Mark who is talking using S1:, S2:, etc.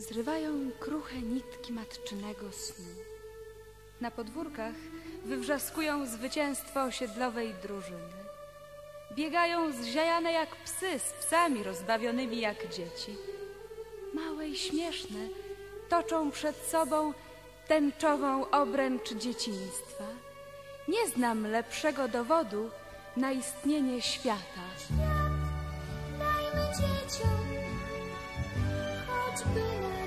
S1: Zrywają kruche nitki matczynego snu. Na podwórkach wywrzaskują zwycięstwo osiedlowej drużyny. Biegają zziajane jak psy z psami rozbawionymi jak dzieci. Małe i śmieszne toczą przed sobą tęczową obręcz dzieciństwa. Nie znam lepszego dowodu na istnienie świata.
S2: Dajmy dzieciom It's been